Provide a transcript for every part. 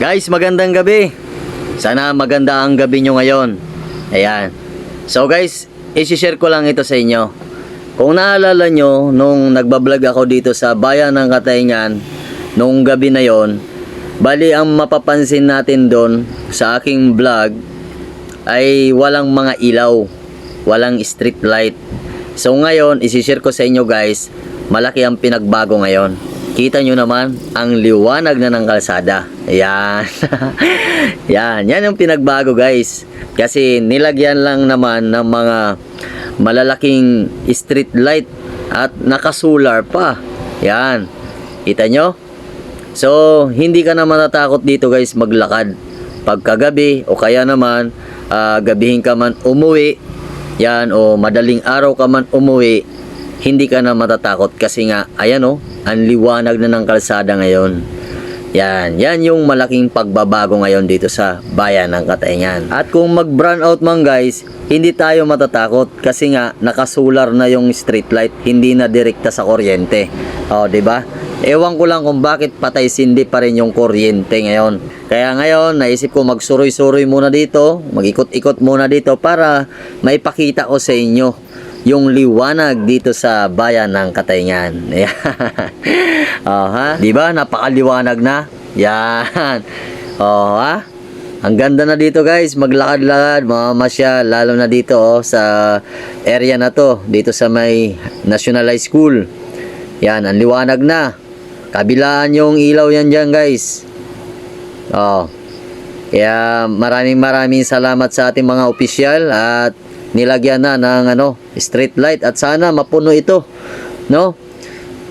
Guys, magandang gabi. Sana maganda ang gabi nyo ngayon. Ayan. So guys, isi-share ko lang ito sa inyo. Kung naalala nyo, nung nagbablog ako dito sa Bayan ng Katayngan, nung gabi na yon, bali ang mapapansin natin doon sa aking vlog ay walang mga ilaw, walang street light. So ngayon, isi-share ko sa inyo guys, malaki ang pinagbago ngayon. Kita nyo naman, ang liwanag na ng kalsada. Ayan. yan, yan yung pinagbago guys. Kasi nilagyan lang naman ng mga malalaking street light at nakasolar pa. Yan. Kita nyo? So, hindi ka na matatakot dito guys maglakad. Pagkagabi o kaya naman ah, gabihin ka man umuwi, yan o madaling araw ka man umuwi, hindi ka na matatakot kasi nga ayan o, ang liwanag na ng kalsada ngayon. Yan, yan yung malaking pagbabago ngayon dito sa bayan ng Katayngan. At kung mag-brown out man guys, hindi tayo matatakot kasi nga nakasular na yung street light, hindi na direkta sa kuryente. O, di ba? Ewan ko lang kung bakit patay sindi pa rin yung kuryente ngayon. Kaya ngayon, naisip ko magsuroy-suroy muna dito, mag-ikot-ikot muna dito para maipakita ko sa inyo yung liwanag dito sa bayan ng Katayngan. Ayan. oh, ha? Di ba? Napakaliwanag na. Yan. Oh, ha? Ang ganda na dito guys, maglakad-lakad, mamamasya, lalo na dito oh, sa area na to, dito sa may National High School. Yan, ang liwanag na. Kabilaan yung ilaw yan dyan guys. Oh. Kaya maraming maraming salamat sa ating mga opisyal at nilagyan na ng ano, street light at sana mapuno ito. No?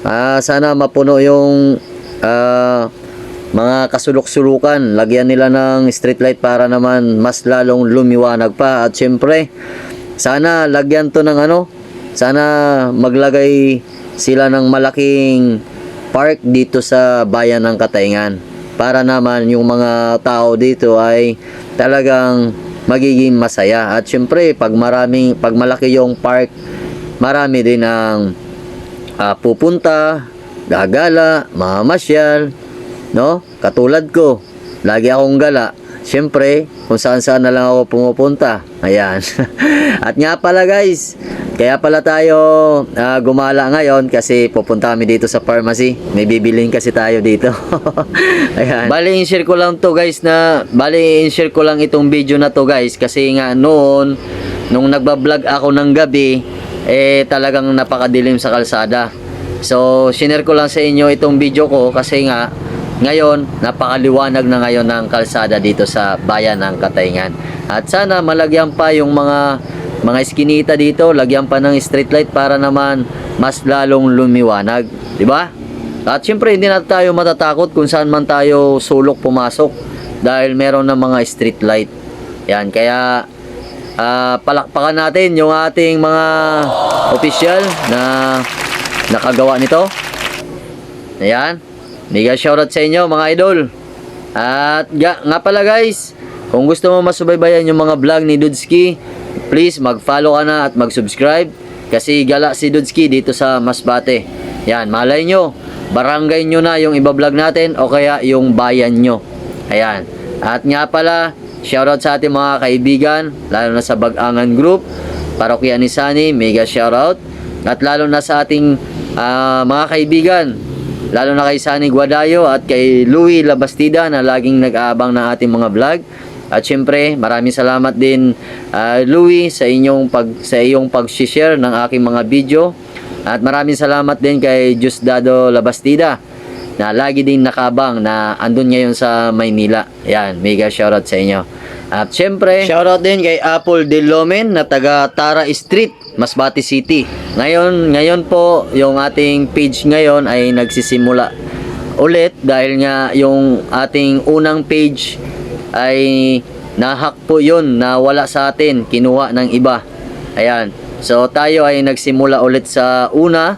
Ah, sana mapuno yung ah, mga kasulok-sulukan. Lagyan nila ng street light para naman mas lalong lumiwanag pa at syempre sana lagyan to ng ano, sana maglagay sila ng malaking park dito sa bayan ng Katayngan para naman yung mga tao dito ay talagang magiging masaya. At syempre pag maraming pag malaki yung park marami din ang ah, pupunta gagala mamasyal no? Katulad ko lagi akong gala. Syempre kung saan saan na lang ako pumupunta. Ayan. At nga pala guys kaya pala tayo ah, gumala ngayon kasi pupunta kami dito sa pharmacy. May bibilin kasi tayo dito. Ayan. Bali, in-share ko lang to guys na, bali, in-share ko lang itong video na to guys kasi nga noon, nung nagbablog ako ng gabi, eh talagang napakadilim sa kalsada. So, sinare ko lang sa inyo itong video ko kasi nga, ngayon, napakaliwanag na ngayon ng kalsada dito sa bayan ng Katayngan. At sana malagyan pa yung mga mga eskinita dito, lagyan pa ng street light para naman mas lalong lumiwanag, 'di ba? At syempre hindi na tayo matatakot kung saan man tayo sulok pumasok dahil meron ng mga street light. Yan, kaya ah, palakpakan natin yung ating mga official na nakagawa nito. Ayan. Mega shoutout sa inyo mga idol. At ga, nga pala guys, kung gusto mo masubaybayan yung mga vlog ni Dudski, please mag-follow ka na at mag-subscribe kasi gala si Dudski dito sa Masbate. Yan, malay nyo, barangay nyo na yung iba-vlog natin o kaya yung bayan nyo. Ayan. At nga pala, shoutout sa ating mga kaibigan, lalo na sa Bagangan Group, Parokya ni Sani, mega shoutout. At lalo na sa ating ah, mga kaibigan, lalo na kay Sani Guadayo at kay Louie Labastida na laging nag-aabang ng ating mga vlog. At syempre, maraming salamat din ah, Louie sa inyong pag sa iyong pag-share ng aking mga video. At maraming salamat din kay Diosdado Labastida na lagi din nakabang na andun ngayon sa Maynila. Yan, mega shoutout sa inyo. At syempre, shoutout din kay Apple De Lomen na taga Tara Street, Masbate City. Ngayon, ngayon po, yung ating page ngayon ay nagsisimula ulit dahil nga yung ating unang page ay nahack po yun na wala sa atin, kinuha ng iba. Ayan. So tayo ay nagsimula ulit sa una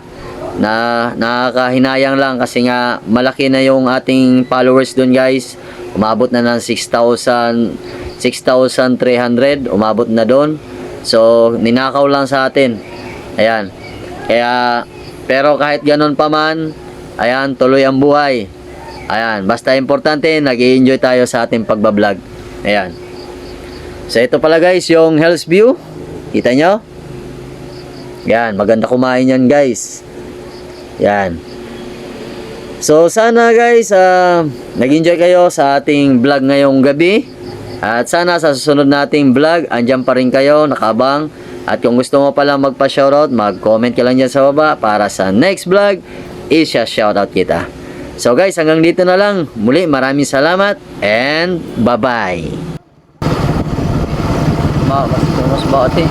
na nakakahinayang lang kasi nga malaki na yung ating followers doon guys. Umabot na ng 6,000 6,300 umabot na doon. So ninakaw lang sa atin. Ayan. Kaya pero kahit ganun pa man, ayan tuloy ang buhay. Ayan, basta importante, nag enjoy tayo sa ating pagbablog. Ayan. So ito pala guys, yung Hell's View. Kita nyo? Yan, maganda kumain yan guys. Yan. So sana guys, ah, nag-enjoy kayo sa ating vlog ngayong gabi. At sana sa susunod nating vlog, andyan pa rin kayo, nakabang. At kung gusto mo pala magpa-shoutout, mag-comment ka lang dyan sa baba para sa next vlog, isya-shoutout kita. So guys, hanggang dito na lang. Muli, maraming salamat and bye-bye. Ma, mas mas ba ate?